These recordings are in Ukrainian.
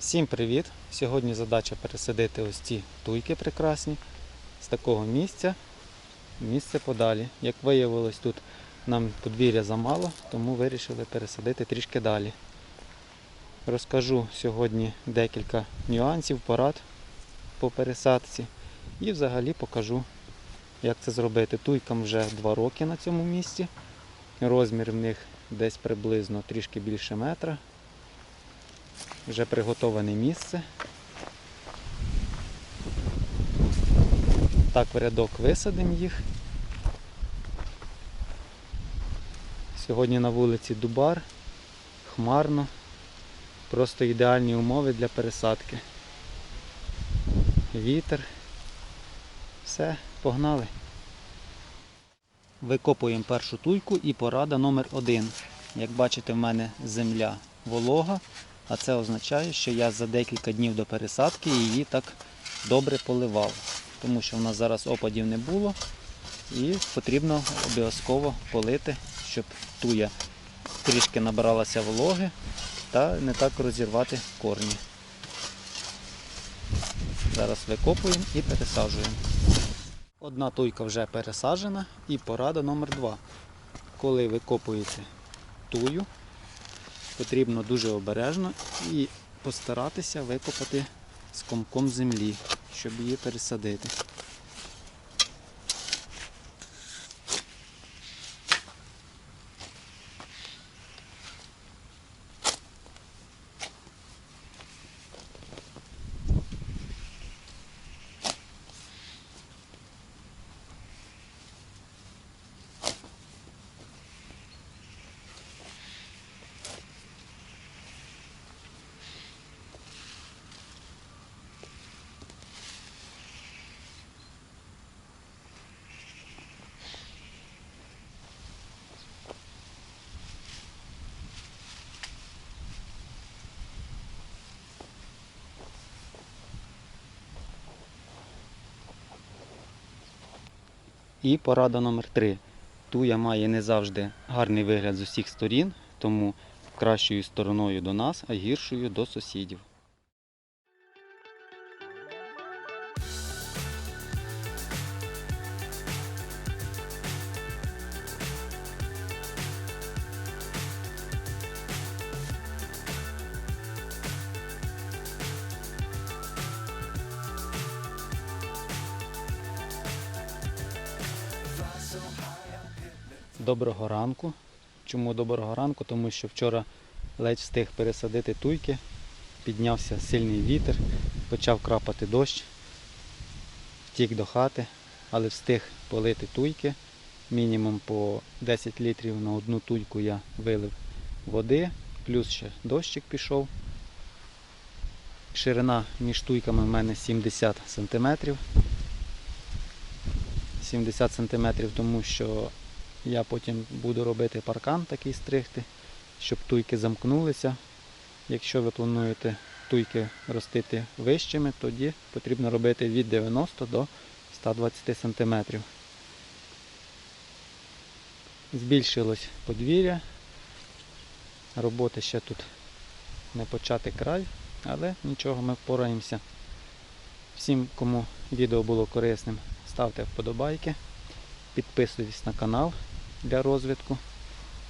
Всім привіт! Сьогодні задача пересадити ось ці туйки прекрасні з такого місця місце подалі. Як виявилось, тут нам подвір'я замало, тому вирішили пересадити трішки далі. Розкажу сьогодні декілька нюансів, порад по пересадці і взагалі покажу, як це зробити. Туйкам вже 2 роки на цьому місці. Розмір в них десь приблизно трішки більше метра. Вже приготоване місце. Так, в рядок висадимо їх. Сьогодні на вулиці Дубар, хмарно, просто ідеальні умови для пересадки. Вітер. Все, погнали. Викопуємо першу туйку і порада номер один. Як бачите, в мене земля волога, а це означає, що я за декілька днів до пересадки її так добре поливав, тому що в нас зараз опадів не було і потрібно обов'язково полити, щоб туя трішки набиралася вологи та не так розірвати корні. Зараз викопуємо і пересаджуємо. Одна туйка вже пересаджена і порада номер два. Коли викопуєте тую, потрібно дуже обережно і постаратися викопати з комком землі, щоб її пересадити. І порада номер три. Туя має не завжди гарний вигляд з усіх сторін, тому кращою стороною до нас, а гіршою до сусідів. Доброго ранку. Чому доброго ранку? Тому що вчора ледь встиг пересадити туйки, піднявся сильний вітер, почав крапати дощ, втік до хати, але встиг полити туйки. Мінімум по 10 літрів на одну туйку я вилив води, плюс ще дощик пішов. Ширина між туйками в мене 70 см. 70 см, тому що я потім буду робити паркан такий стригти, щоб туйки замкнулися. Якщо ви плануєте туйки ростити вищими, тоді потрібно робити від 90 до 120 см. Збільшилось подвір'я. Роботи ще тут не почати край, але нічого, ми впораємося. Всім, кому відео було корисним, ставте вподобайки, підписуйтесь на канал для розвитку.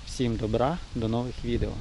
Всім добра, до нових відео.